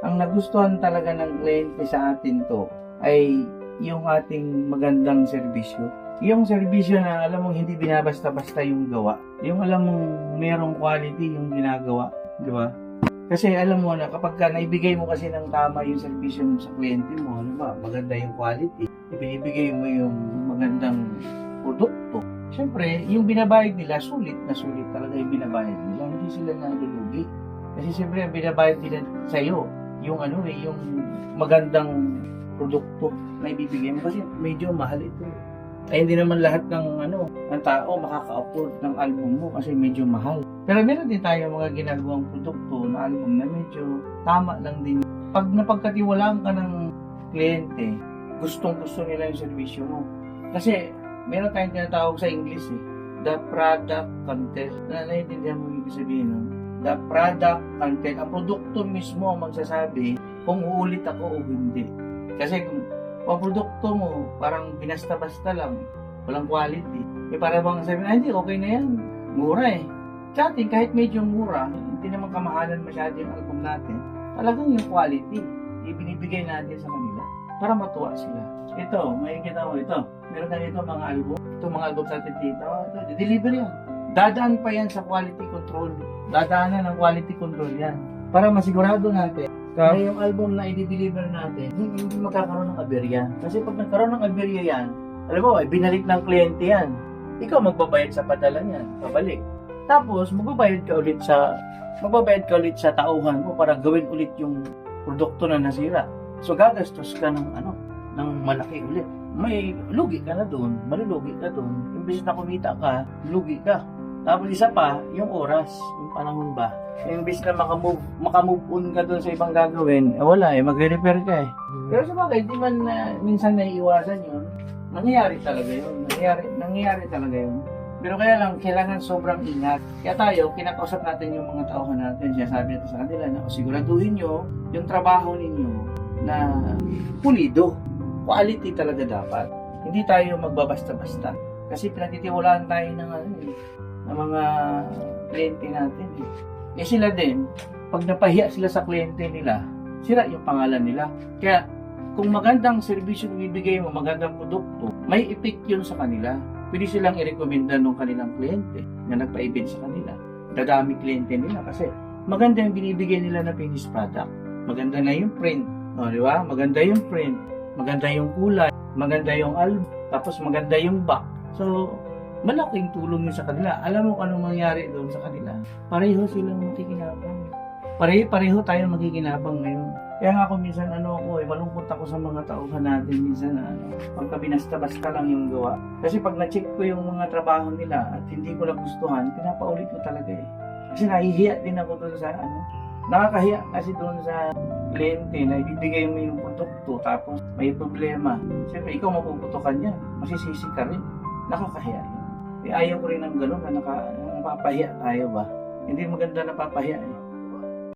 ang nagustuhan talaga ng kliyente sa atin to ay yung ating magandang serbisyo. Yung serbisyo na alam mong hindi binabasta-basta yung gawa. Yung alam mong merong quality yung ginagawa. Di ba? Kasi alam mo na kapag ka naibigay mo kasi ng tama yung serbisyo mo sa kliyente mo, ano ba, maganda yung quality, ibinibigay mo yung magandang produkto. Siyempre, yung binabayad nila, sulit na sulit talaga yung binabayad nila. Hindi sila nalulugi. Kasi siyempre, ang binabayad nila sa'yo, yung ano eh, yung magandang produkto na ibibigay mo. Kasi medyo mahal ito. Ay hindi naman lahat ng ano, ng tao makaka-afford ng album mo kasi medyo mahal. Pero meron din tayo mga ginagawang produkto na album na medyo tama lang din. Pag napagkatiwalaan ka ng kliyente, gustong gusto nila yung servisyo mo. Kasi meron tayong tinatawag sa English eh, the product content. Na naiintindihan mo yung ibig sabihin nun? The product content. Ang produkto mismo ang magsasabi kung uulit ako o hindi. Kasi kung produkto mo, parang binasta-basta lang, walang quality. May para bang sabi, ah, hindi, okay na yan. Mura eh. Sa atin, kahit medyo mura, hindi naman kamahalan masyado yung album natin. Talagang yung quality, ibinibigay natin sa kanila para matuwa sila. Ito, may kita mo ito. Meron tayo ito mga album. Ito mga album sa atin dito. Oh, Ito, deliver yan. Dadaan pa yan sa quality control. Dadaanan ng quality control yan. Para masigurado natin na yung album na i-deliver natin, hindi, hindi magkakaroon ng aberya. Kasi pag nagkaroon ng aberya yan, alam mo, ay binalik ng kliyente yan. Ikaw magbabayad sa padala niyan, pabalik. Tapos, magbabayad ka ulit sa magbabayad ka ulit sa tauhan mo para gawin ulit yung produkto na nasira. So, gagastos ka ng ano, ng malaki ulit. May lugi ka na doon, malulugi ka doon. Imbis na kumita ka, lugi ka. Tapos isa pa, yung oras, yung panahon ba. Imbis na makamove, makamove on ka doon sa ibang gagawin, eh wala eh, magre-repair ka eh. Pero sa bagay, di man na, minsan naiiwasan yun. Nangyayari talaga yun. Nangyayari, nangyayari talaga yun. Pero kaya lang, kailangan sobrang ingat. Kaya tayo, kinakausap natin yung mga tauhan natin. Siya sabi natin sa kanila na siguraduhin nyo yung trabaho ninyo na pulido. Quality talaga dapat. Hindi tayo magbabasta-basta. Kasi pinagtitiwalaan tayo ng, ano, eh, ng mga kliyente natin. Eh. eh sila din, pag napahiya sila sa kliyente nila, sira yung pangalan nila. Kaya kung magandang serbisyo na bibigay mo, magandang produkto, may effect yun sa kanila. Pwede silang i-recommenda ng kanilang kliyente na nagpa-event sa kanila. Dadami kliyente nila kasi maganda yung binibigay nila na finished product. Maganda na yung print. O, di ba? Maganda yung print. Maganda yung kulay. Maganda yung album. Tapos maganda yung back. So, malaking tulong yun sa kanila. Alam mo kung anong mangyari doon sa kanila. Pareho silang makikinabang. Pareho, pareho tayo makikinabang ngayon. Kaya nga ako minsan ano ako eh, malungkot ako sa mga tauhan natin minsan na ano, pagka binasta-basta lang yung gawa. Kasi pag na-check ko yung mga trabaho nila at hindi ko nagustuhan, pinapaulit ko talaga eh. Kasi nahihiya din ako doon sa ano, nakakahiya kasi doon sa kliyente na ibibigay mo yung produkto tapos may problema. Siyempre, ikaw mapuputukan yan. Masisisi ka rin. Nakakahiya yun. Eh, ayaw ko rin ng gano'n na naka, napapahiya tayo ba. Hindi maganda na papahiya eh.